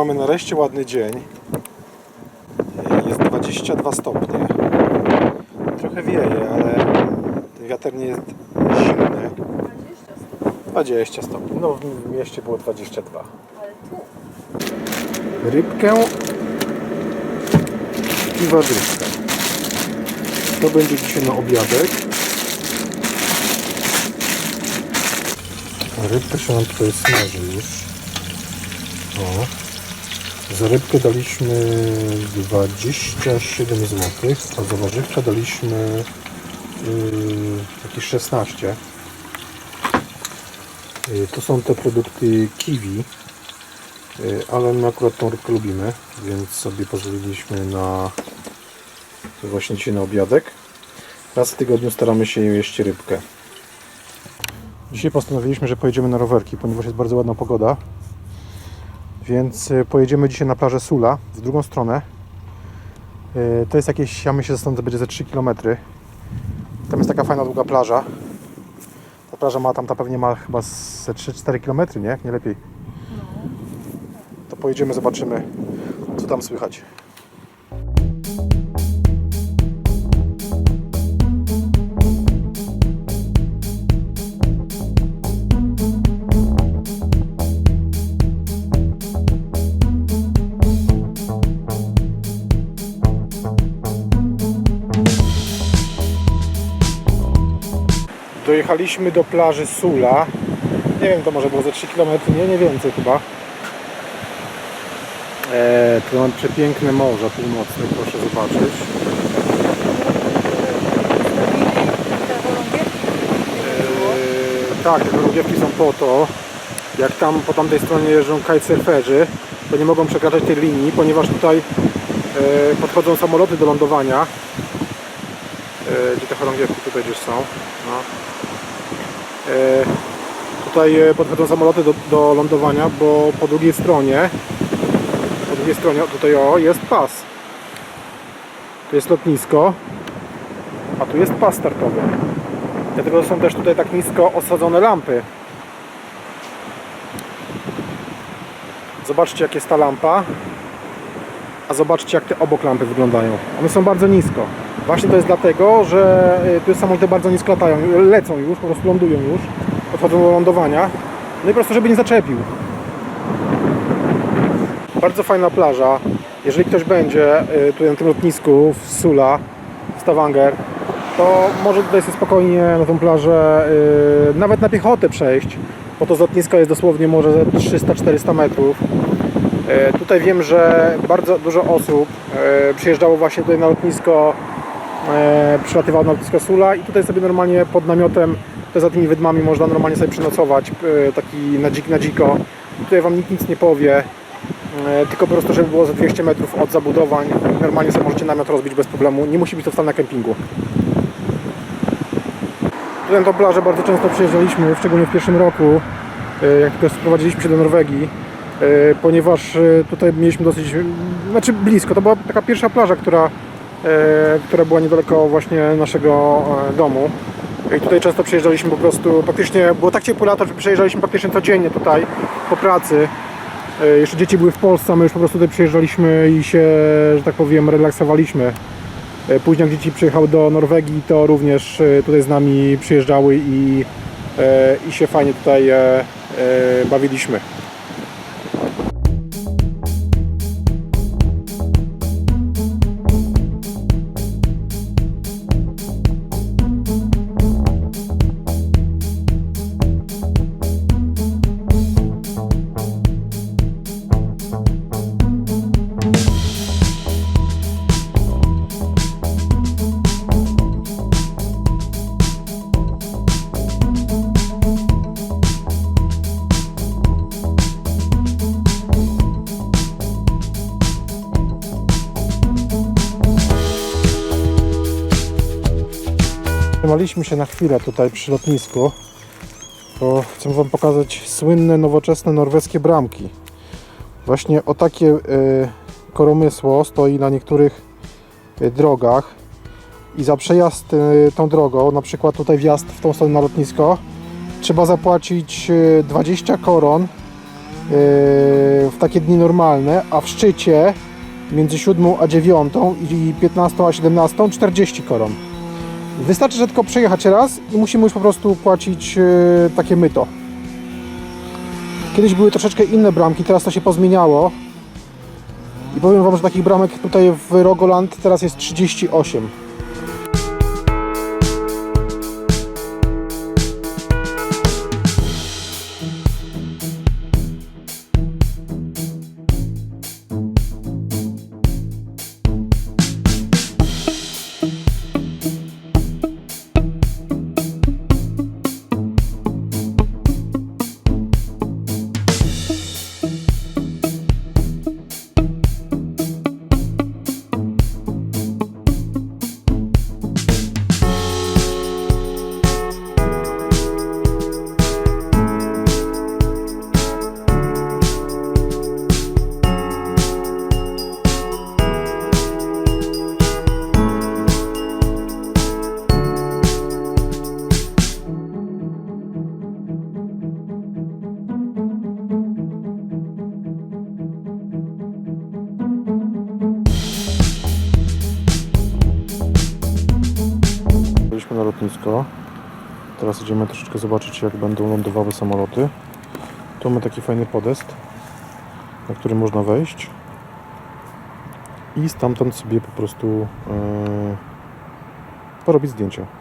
mamy nareszcie ładny dzień. Jest 22 stopnie. Trochę wieje, ale ten wiatr nie jest zimny. 20 stopni. No w mieście było 22. Ale tu. Rybkę i warzywkę. To będzie dzisiaj na obiadek. Rybka się nam tutaj smaży już. O. Za rybkę daliśmy 27 zł, a za warzywkę daliśmy yy, jakieś 16. Yy, to są te produkty kiwi. Y, ale my akurat tą rybkę lubimy, więc sobie pozwoliliśmy na właśnie dzisiaj na obiadek. Raz w tygodniu staramy się jeść rybkę. Dzisiaj postanowiliśmy, że pojedziemy na rowerki, ponieważ jest bardzo ładna pogoda. Więc y, pojedziemy dzisiaj na plażę Sula, w drugą stronę. Y, To jest jakieś, ja myślę, że stąd będzie ze 3 km. Tam jest taka fajna, długa plaża. Ta plaża ma tam, ta pewnie ma chyba ze 3-4 km, nie? Nie lepiej to pojedziemy, zobaczymy, co tam słychać. Dojechaliśmy do plaży Sula. Nie wiem, to może było ze 3 km, nie, nie więcej chyba. E, tu mam przepiękne morze północne, proszę zobaczyć. E, tak, te chorągiewki są po to, jak tam po tamtej stronie jeżdżą kitesurferzy, to nie mogą przekraczać tej linii, ponieważ tutaj e, podchodzą samoloty do lądowania. E, gdzie te chorągiewki tutaj gdzieś są. No. E, tutaj e, podchodzą samoloty do, do lądowania, bo po drugiej stronie po drugiej stronie, tutaj o, jest pas. Tu jest lotnisko, a tu jest pas startowy. Dlatego są też tutaj tak nisko osadzone lampy. Zobaczcie jak jest ta lampa, a zobaczcie jak te obok lampy wyglądają. One są bardzo nisko. Właśnie to jest dlatego, że y, tu samoloty bardzo nisko latają, lecą już, po prostu lądują już, podchodzą do lądowania. No i po prostu, żeby nie zaczepił. Bardzo fajna plaża. Jeżeli ktoś będzie y, tu na tym lotnisku w Sula, w Stavanger, to może tutaj sobie spokojnie na tą plażę y, nawet na piechotę przejść, bo to z lotniska jest dosłownie może ze 300-400 metrów. Y, Tutaj wiem, że bardzo dużo osób y, przyjeżdżało właśnie tutaj na lotnisko, y, przylatywało na lotnisko Sula i tutaj sobie normalnie pod namiotem, za tymi wydmami można normalnie sobie przenocować, taki na, dzik, na dziko. Tutaj Wam nikt nic nie powie, E, tylko po prostu, żeby było za 200 metrów od zabudowań. Normalnie sobie możecie namiot rozbić bez problemu. Nie musi być to wcale na kempingu. Tutaj na tą plażę bardzo często przyjeżdżaliśmy, szczególnie w pierwszym roku, e, jak tylko sprowadziliśmy się do Norwegii, e, ponieważ e, tutaj mieliśmy dosyć, znaczy blisko. To była taka pierwsza plaża, która, e, która była niedaleko właśnie naszego e, domu. I tutaj często przyjeżdżaliśmy po prostu, praktycznie było tak ciepłe lato, że przyjeżdżaliśmy praktycznie codziennie tutaj po pracy. E, Jeszcze dzieci były w Polsce, my już po prostu tutaj przyjeżdżaliśmy i się, że tak powiem, relaksowaliśmy. E, Później jak dzieci przyjechały do Norwegii, to również e, tutaj z nami przyjeżdżały i, e, i się fajnie tutaj e, e, bawiliśmy. Zatrzymaliśmy się na chwilę tutaj przy lotnisku, bo chcę Wam pokazać słynne, nowoczesne norweskie bramki. Właśnie o takie y, koromysło stoi na niektórych y, drogach i za przejazd y, tą drogą, na przykład tutaj wjazd w tą stronę na lotnisko, trzeba zapłacić y, 20 koron w takie dni normalne, a w szczycie między 7 a 9 i 15 a 17 40 koron. Wystarczy, że tylko przejechać raz i musimy już po prostu płacić e, takie myto. Kiedyś były troszeczkę inne bramki, teraz to się pozmieniało. I powiem Wam, że takich bramek tutaj w Rogoland teraz jest 38. Idziemy troszeczkę zobaczyć, jak będą lądowały samoloty. Tu mamy taki fajny podest, na który można wejść. I stamtąd sobie po prostu e, porobić zdjęcia.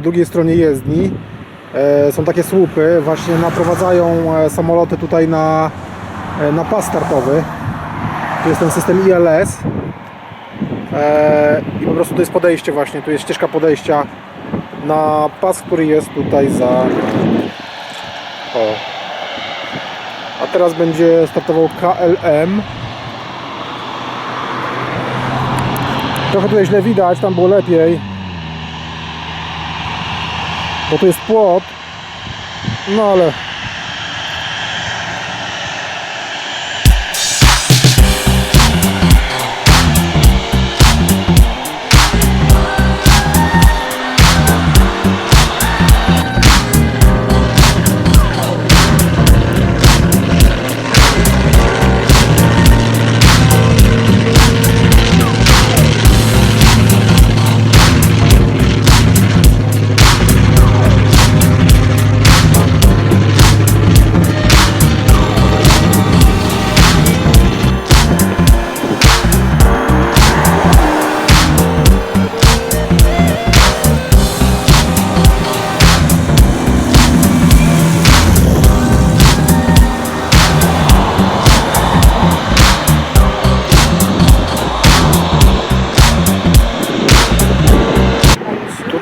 Drugiej stronie jezdni e, są takie słupy, właśnie naprowadzają e, samoloty tutaj na, e, na pas startowy. Tu jest ten system ILS. I po prostu to jest podejście właśnie, tu jest ścieżka podejścia na pas, który jest tutaj za... O. A teraz będzie startował KLM. Trochę tutaj źle widać, tam było lepiej. Bo tu jest płot. No ale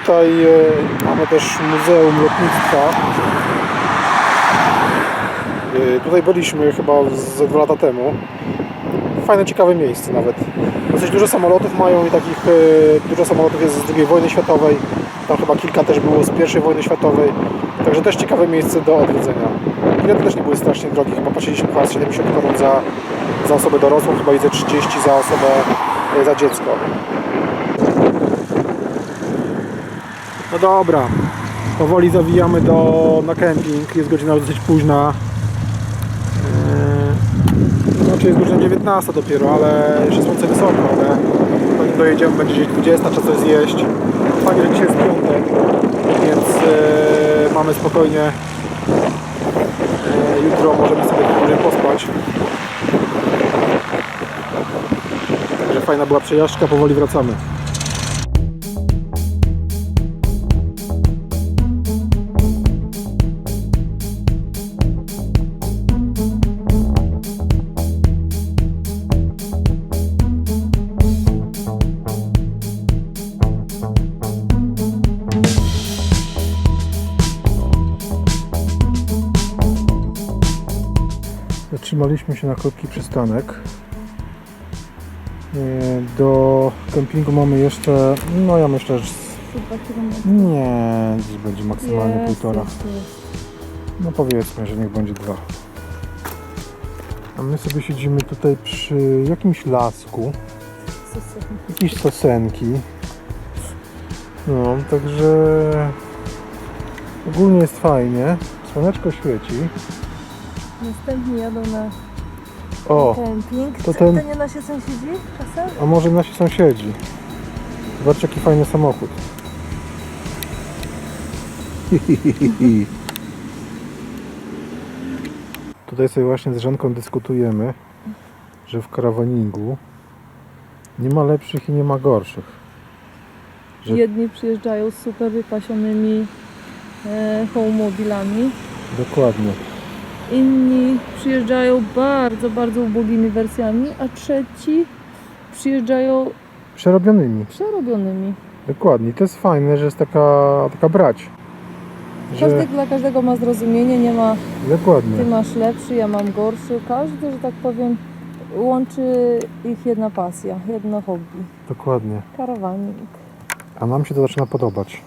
Tutaj e, mamy też Muzeum Lotnictwa. E, Tutaj byliśmy chyba ze dwa lata temu. Fajne, ciekawe miejsce nawet. Dosyć dużo samolotów mają i takich e, dużo samolotów jest z II wojny światowej. Tam chyba kilka też było z I wojny światowej. Także też ciekawe miejsce do odwiedzenia. Bilety też nie były strasznie drogie, chyba płaciliśmy chyba z 70 koron za, za osobę dorosłą, chyba i ze 30 za osobę, za dziecko. No dobra, powoli zawijamy do, na kemping. Jest godzina dosyć późna. Eee, Znaczy jest godzina 19 dopiero, ale jeszcze słońce wysoko, ale zanim dojedziemy będzie gdzieś 20, trzeba coś zjeść. Fajnie, że dzisiaj jest piątek, więc e, mamy spokojnie. E, jutro możemy sobie później pospać. Także fajna była przejażdżka, powoli wracamy. Zatrzymaliśmy się na krótki przystanek. E, Do kempingu mamy jeszcze, no ja myślę, że nie, dziś będzie maksymalnie Jest, półtora. jest, jest. No powiedzmy, że niech będzie dwa. A my sobie siedzimy tutaj przy jakimś lasku, jakieś sosenki. No, także ogólnie jest fajnie. Słoneczko świeci. Następni jadą na O, kemping. to To, ten- to nie nasi sąsiedzi czasem? a może nasi sąsiedzi. Zobaczcie jaki fajny samochód. Tutaj sobie właśnie z żonką dyskutujemy, że w karawaningu nie ma lepszych i nie ma gorszych. Że- Jedni przyjeżdżają z super wypasionymi e, homemobilami. Dokładnie. Inni przyjeżdżają bardzo, bardzo ubogimi wersjami, a trzeci przyjeżdżają Przerobionymi. przerobionymi. Dokładnie. To jest fajne, że jest taka, taka brać. Że, Każdy dla każdego ma zrozumienie, nie ma ty dokładnie. masz lepszy, ja mam gorszy. Każdy, że tak powiem, łączy ich jedna pasja, jedno hobby. Dokładnie. Karawaning. A nam się to zaczyna podobać.